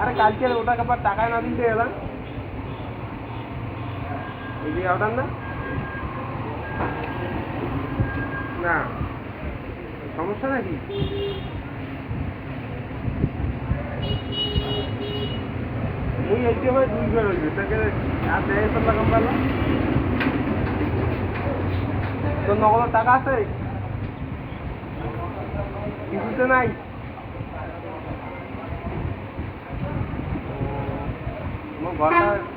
আরে কালকে ওটাকে আবার টাকায় না দিতে এলাম এই যে অর্ডার না? না। সমস্যা নাকি? মুই এটি হয় দুই ঘর হইবে তাকে আর দেয় তো লাগাম পারল তোর নগদের টাকা আছে? কিছুতে নাই? Agora